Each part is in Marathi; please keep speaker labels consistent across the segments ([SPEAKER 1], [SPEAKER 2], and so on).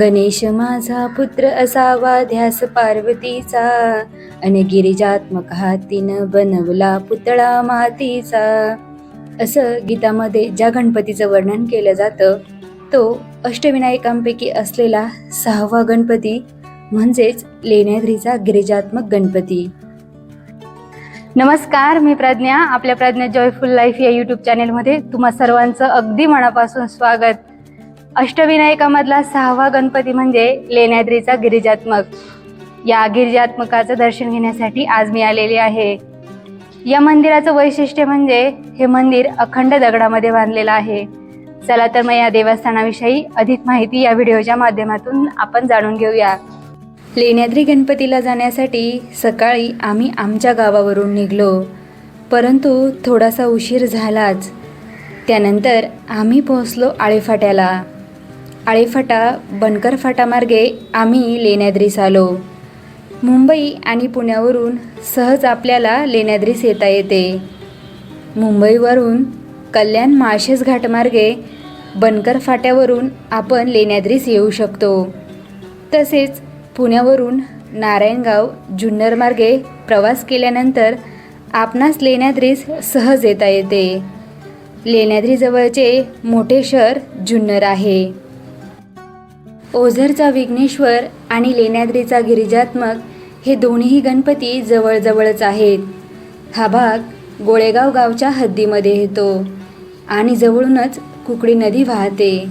[SPEAKER 1] गणेश माझा पुत्र असावा ध्यास पार्वतीचा. अन गिरिजात्मक हातीनं बनवला पुतळा मातीचा. असं गीतामध्ये ज्या गणपतीचं वर्णन केलं जातं तो अष्टविनायकांपैकी असलेला सहावा गणपती म्हणजेच लेण्याद्रीचा गिरिजात्मक गणपती. नमस्कार मी प्रज्ञा. आपल्या प्रज्ञा जॉयफुल लाईफ या यूट्यूब चॅनेलमध्ये तुम्हा सर्वांचं अगदी मनापासून स्वागत. अष्टविनायकामधला सहावा गणपती म्हणजे लेण्याद्रीचा गिरिजात्मक. या गिरिजात्मकाचं दर्शन घेण्यासाठी आज मी आलेली आहे. या मंदिराचं वैशिष्ट्य म्हणजे हे मंदिर अखंड दगडामध्ये बांधलेलं आहे. चला तर मग या देवस्थानाविषयी अधिक माहिती या व्हिडिओच्या माध्यमातून आपण जाणून घेऊया. लेण्याद्री गणपतीला जाण्यासाठी सकाळी आम्ही आमच्या गावावरून निघलो. परंतु थोडासा उशीर झालाच. त्यानंतर आम्ही पोहोचलो आळेफाट्याला. आळेफाटा बनकर फाटामार्गे आम्ही लेण्याद्रीस आलो. मुंबई आणि पुण्यावरून सहज आपल्याला लेण्याद्रीस येता येते. मुंबईवरून कल्याण माळशेज घाटमार्गे बनकर फाट्यावरून आपण लेण्याद्रीस येऊ शकतो. तसेच पुण्यावरून नारायणगाव जुन्नर मार्गे प्रवास केल्यानंतर आपणास लेण्याद्रीस सहज येता येते. लेण्याद्रीजवळचे मोठे शहर जुन्नर आहे. ओझरचा विघ्नेश्वर आणि लेण्याद्रीचा गिरिजात्मक हे दोन्ही गणपती जवळजवळच आहेत. हा भाग गोळेगाव गावच्या हद्दीमध्ये येतो आणि जवळूनच कुकडी नदी वाहते.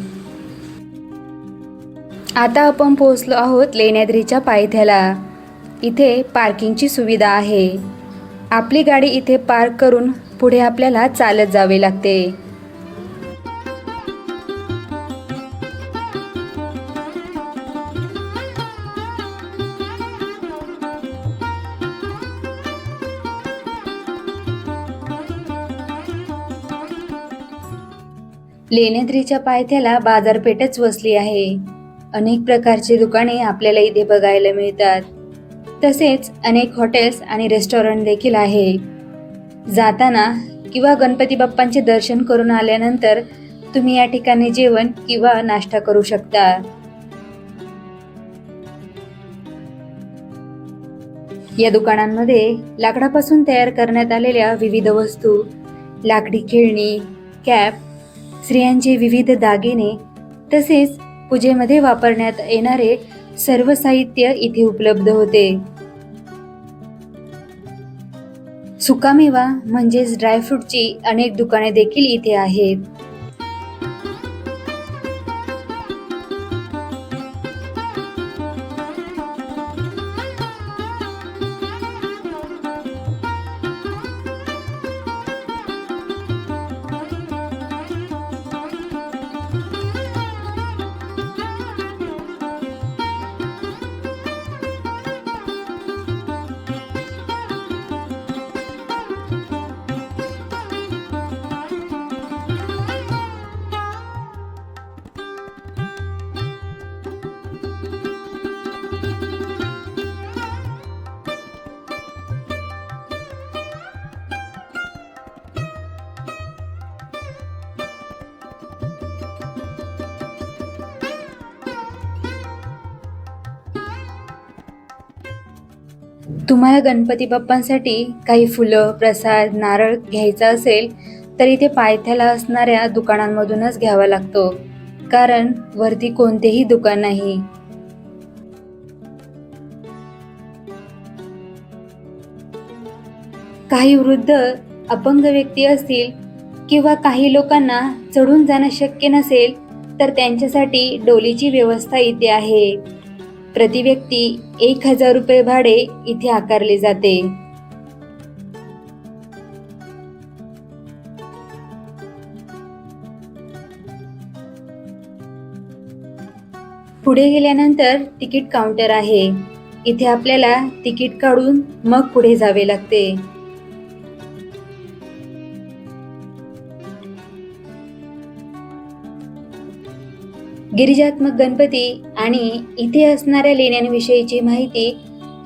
[SPEAKER 1] आता आपण पोहोचलो आहोत लेण्याद्रीच्या पायथ्याला. इथे पार्किंगची सुविधा आहे. आपली गाडी इथे पार्क करून पुढे आपल्याला चालत जावे लागते. लेण्याद्रीच्या पायथ्याला बाजारपेठच वसली आहे. अनेक प्रकारची दुकाने आपल्याला इथे बघायला मिळतात. तसेच अनेक हॉटेल्स आणि रेस्टॉरंट देखील आहे. जाताना किंवा गणपती बाप्पांचे दर्शन करून आल्यानंतर तुम्ही या ठिकाणी जेवण किंवा नाश्ता करू शकता. या दुकानांमध्ये लाकडापासून तयार करण्यात आलेल्या विविध वस्तू लाकडी खेळणी कॅप स्त्रियांचे विविध दागिने तसेच पूजेमध्ये वापरण्यात येणारे सर्व साहित्य इथे उपलब्ध होते. सुकामेवा म्हणजेच ड्रायफ्रूटची अनेक दुकाने देखील इथे आहेत. तुम्हाला गणपती बाप्पांसाठी काही फुलं प्रसाद नारळ घ्यायचा असेल तर इथे पायथ्याला असणाऱ्या दुकानांमधूनच घ्यावा लागतो. कारण वरती कोणतेही दुकान नाही. काही वृद्ध अपंग व्यक्ती असतील किंवा काही लोकांना चढून जाणं शक्य नसेल तर त्यांच्यासाठी डोलीची व्यवस्था इथे आहे. प्रति व्यक्ती एक हजार रुपये भाडे इथे आकारले जाते. पुढे गेल्यानंतर तिकीट काउंटर आहे. इथे आपल्याला तिकीट काढून मग पुढे जावे लागते. गिरिजात्मक गणपती आणि इथे असणाऱ्या लेण्यांविषयीची माहिती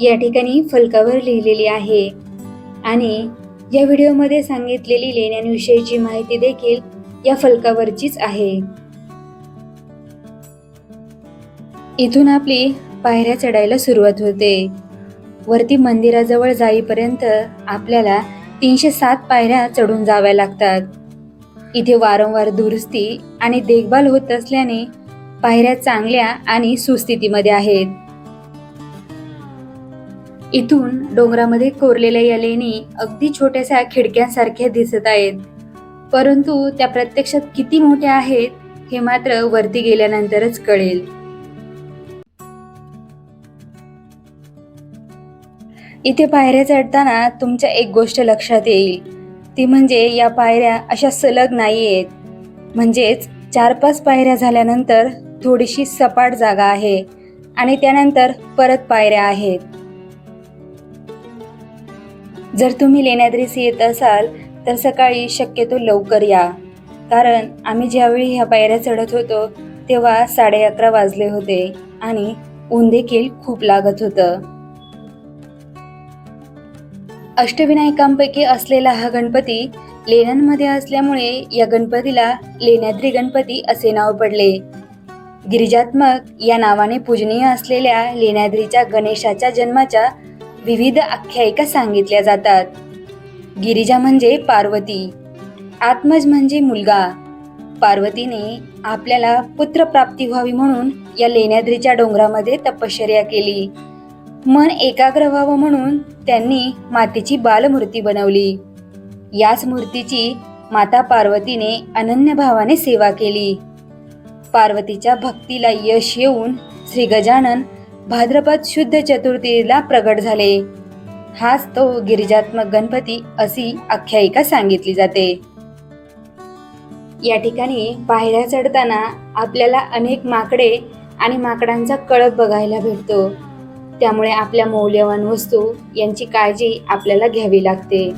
[SPEAKER 1] या ठिकाणी फलकावर लिहिलेली आहे. आणि या व्हिडिओमध्ये सांगितलेली लेण्यांविषयीची माहिती देखील या फलकावरचीच आहे. इथून आपली पायऱ्या चढायला सुरुवात होते. वरती मंदिराजवळ जाईपर्यंत आपल्याला तीनशे सात पायऱ्या चढून जाव्या लागतात. इथे वारंवार दुरुस्ती आणि देखभाल होत असल्याने पायऱ्या चांगल्या आणि सुस्थितीमध्ये आहेत. इथून डोंगरामध्ये कोरलेल्या या लेणी अगदी छोट्याशा खिडक्यांसारख्या दिसत आहेत. परंतु त्या प्रत्यक्षात किती मोठ्या आहेत हे मात्र वरती गेल्यानंतरच कळेल. इथे पायऱ्या चढताना तुमच्या एक गोष्ट लक्षात येईल. ती म्हणजे या पायऱ्या अशा सलग नाही आहेत म्हणजेच चार पाच पायऱ्या झाल्यानंतर थोडीशी सपाट जागा आहे आणि त्यानंतर परत पायऱ्या आहेत. जर तुम्ही लेण्याद्रीस येत असाल तर सकाळी शक्यतो लवकर या. कारण आम्ही ज्यावेळी ह्या पायऱ्या चढत होतो तेव्हा साडे अकरा वाजले होते आणि ऊन देखील खूप लागत होतं. अष्टविनायकांपैकी असलेला हा गणपती लेण्यांमध्ये असल्यामुळे या गणपतीला लेण्याद्री गणपती असे नाव पडले. गिरिजात्मक या नावाने पूजनीय असलेल्या लेण्याद्रीच्या गणेशाच्या जन्माच्या विविध आख्यायिका सांगितल्या जातात. गिरिजा म्हणजे पार्वती आत्मज म्हणजे मुलगा. पार्वतीने आपल्याला पुत्रप्राप्ती व्हावी म्हणून या लेण्याद्रीच्या डोंगरामध्ये तपश्चर्या केली. मन एकाग्र व्हावं म्हणून त्यांनी मातेची बालमूर्ती बनवली. याच मूर्तीची माता पार्वतीने अनन्य भावाने सेवा केली. पार्वतीच्या भक्तीला यश येऊन श्री गजानन भाद्रपद शुद्ध चतुर्थीला प्रगट झाले. हाच तो गिरिजात्मक गणपती अशी आख्यायिका सांगितली जाते. या ठिकाणी पायऱ्या चढताना आपल्याला अनेक माकडे आणि माकडांचा कळप बघायला भेटतो. त्यामुळे आपल्या मौल्यवान वस्तू यांची काळजी आपल्याला घ्यावी लागते.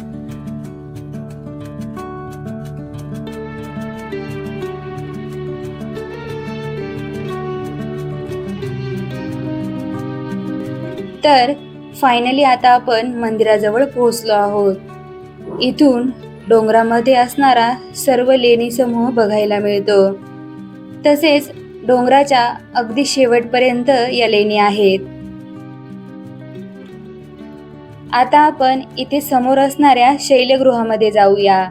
[SPEAKER 1] तर फायनली आता आपण मंदिराजवळ पोहोचलो आहोत. इथून डोंगरामध्ये असणारा सर्व लेणी समूह बघायला मिळतो. तसेच डोंगराच्या अगदी शेवटपर्यंत या लेणी आहेत. आता आपण इथे समोर असणाऱ्या शैलगृहामध्ये जाऊया.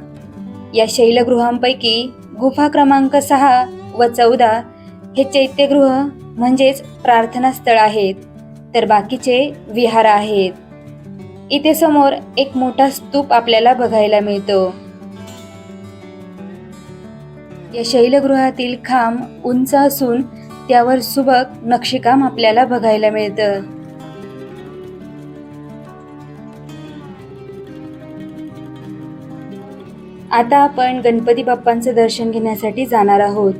[SPEAKER 1] या शैलगृहांपैकी गुफा क्रमांक सहा व चौदा हे चैत्यगृह म्हणजेच प्रार्थनास्थळ आहेत. तर बाकीचे विहार आहेत. इथे समोर एक मोठा स्तूप आपल्याला बघायला मिळतो. या शैलगृहातील खांब उंच असून त्यावर सुबक नक्षीकाम आपल्याला बघायला मिळतं. आता आपण गणपती बाप्पांचं दर्शन घेण्यासाठी जाणार आहोत.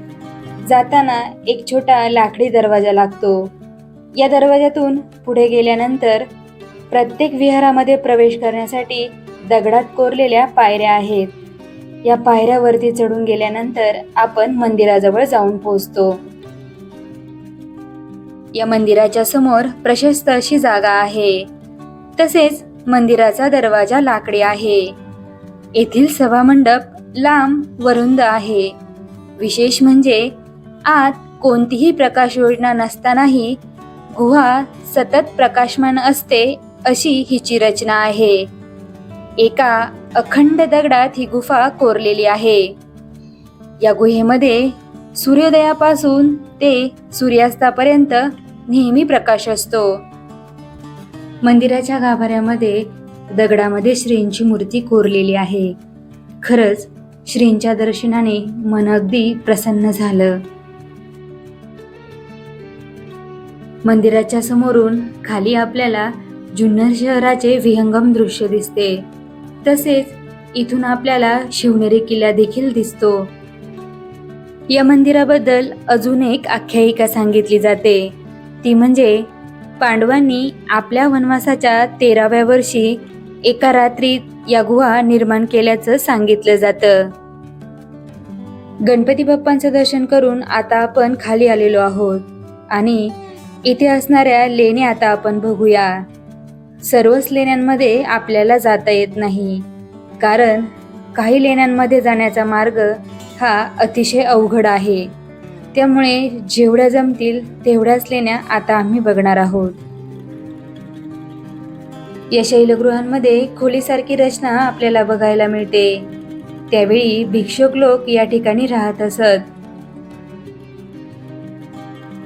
[SPEAKER 1] जाताना एक छोटा लाकडी दरवाजा लागतो. या दरवाज्यातून पुढे गेल्यानंतर प्रत्येक विहारामध्ये प्रवेश करण्यासाठी दगडात कोरलेल्या पायऱ्या आहेत. या पायऱ्यावरती चढून गेल्यानंतर आपण मंदिराजवळ जाऊन पोहोचतो. या मंदिराच्या समोर प्रशस्त अशी जागा आहे. तसेच मंदिराचा दरवाजा लाकडी आहे. येथील सभामंडप लांब वरुंद आहे. विशेष म्हणजे आत कोणतीही प्रकाश योजना नसतानाही गुहा सतत प्रकाशमान असते अशी हिची रचना आहे. एका अखंड दगडात ही गुफा कोरलेली आहे. या गुहेमध्ये सूर्योदयापासून ते सूर्यास्तापर्यंत नेहमी प्रकाश असतो. मंदिराच्या गाभाऱ्यामध्ये दगडामध्ये श्रींची मूर्ती कोरलेली आहे. खरंच श्रींच्या दर्शनाने मन अगदी प्रसन्न झालं. मंदिराच्या समोरून खाली आपल्याला जुन्नर शहराचे विहंगम दृश्य दिसते. तसेच इथून आपल्याला शिवनेरी किल्ला देखील दिसतो. या मंदिराबद्दल अजून एक आख्यायिका सांगितली जाते. ती म्हणजे पांडवांनी आपल्या वनवासाच्या तेराव्या वर्षी एका रात्रीत या गुहा निर्माण केल्याचं सांगितलं जातं. गणपती बाप्पांचं दर्शन करून आता आपण खाली आलेलो आहोत. आणि इथे असणाऱ्या लेणी आता आपण बघूया. सर्वच लेण्यांमध्ये आपल्याला जाता येत नाही. कारण काही लेण्यांमध्ये जाण्याचा मार्ग हा अतिशय अवघड आहे. त्यामुळे जेवढ्या जमतील तेवढ्याच लेण्या आता आम्ही बघणार आहोत. या शैलगृहांमध्ये खोलीसारखी रचना आपल्याला बघायला मिळते. त्यावेळी भिक्षुक लोक या ठिकाणी राहत असत.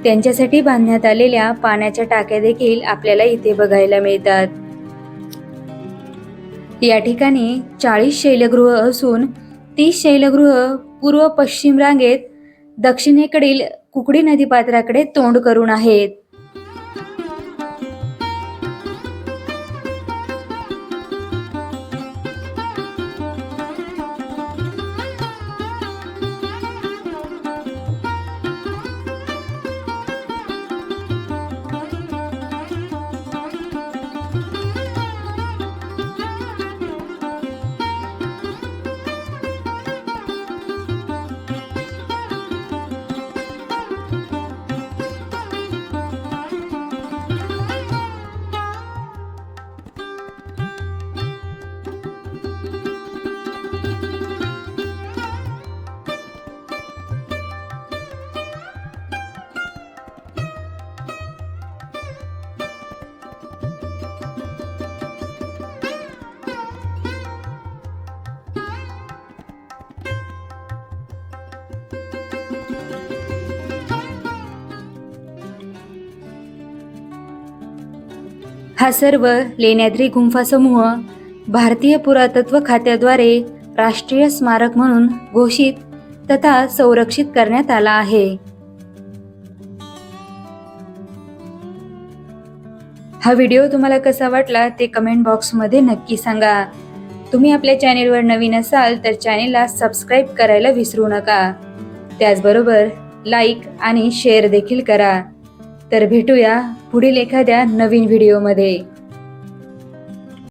[SPEAKER 1] त्यांच्यासाठी बांधण्यात आलेल्या पाण्याच्या टाक्या देखील आपल्याला इथे बघायला मिळतात. या ठिकाणी चाळीस शैलगृह असून तीस शैलगृह पूर्व पश्चिम रांगेत दक्षिणेकडील कुकडी नदीपात्राकडे तोंड करून आहेत. हा सर्व लेण्याद्री गुंफा समूह भारतीय पुरातत्व खात्याद्वारे राष्ट्रीय स्मारक म्हणून घोषित तथा संरक्षित करण्यात आला आहे. हा व्हिडिओ तुम्हाला कसा वाटला ते कमेंट बॉक्समध्ये नक्की सांगा. तुम्ही आपल्या चॅनेलवर नवीन असाल तर चॅनेलला सबस्क्राईब करायला विसरू नका. त्याचबरोबर लाईक आणि शेअर देखील करा. तर भेटूया पुढील एखाद्या नवीन व्हिडिओमध्ये